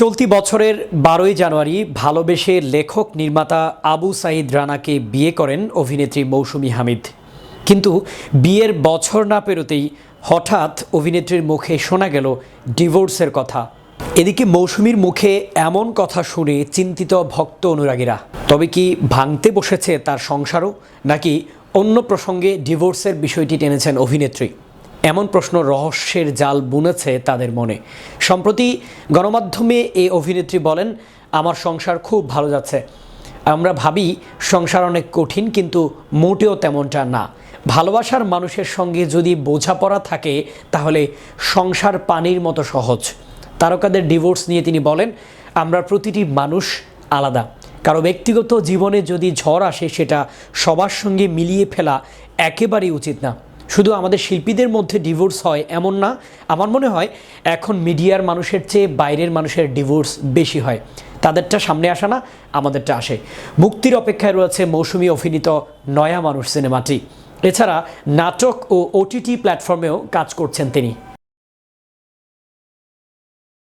চলতি বছরের বারোই জানুয়ারি ভালোবেসে লেখক নির্মাতা আবু সাঈদ রানাকে বিয়ে করেন অভিনেত্রী মৌসুমী হামিদ। কিন্তু বিয়ের বছর না পেরোতেই হঠাৎ অভিনেত্রীর মুখে শোনা গেল ডিভোর্সের কথা। এদিকে মৌসুমীর মুখে এমন কথা শুনে চিন্তিত ভক্ত অনুরাগীরা। তবে কি ভাঙতে বসেছে তার সংসারও, নাকি অন্য প্রসঙ্গে ডিভোর্সের বিষয়টি টেনেছেন অভিনেত্রী? এমন প্রশ্ন রহস্যের জাল বুনেছে তাদের মনে। সম্প্রতি গণমাধ্যমে এই অভিনেত্রী বলেন, আমার সংসার খুব ভালো যাচ্ছে। আমরা ভাবি সংসার অনেক কঠিন, কিন্তু মোটেও তেমনটা না। ভালোবাসার মানুষের সঙ্গে যদি বোঝাপড়া থাকে, তাহলে সংসার পানির মতো সহজ। তারকাদের ডিভোর্স নিয়ে তিনি বলেন, আমরা প্রতিটি মানুষ আলাদা। কারও ব্যক্তিগত জীবনে যদি ঝড় আসে, সেটা সবার সঙ্গে মিলিয়ে ফেলা একেবারেই উচিত না। শুধু আমাদের শিল্পীদের মধ্যে ডিভোর্স হয় এমন না। আমার মনে হয় এখন মিডিয়ার মানুষের চেয়ে বাইরের মানুষের ডিভোর্স বেশি হয়। তাদেরটা সামনে আসে না, আমাদেরটা আসে। মুক্তির অপেক্ষায় রয়েছে মৌসুমী অভিনীত নয়া মানুষ সিনেমাটি এছাড়া নাটক ও ওটিটি প্ল্যাটফর্মেও কাজ করছেন তিনি।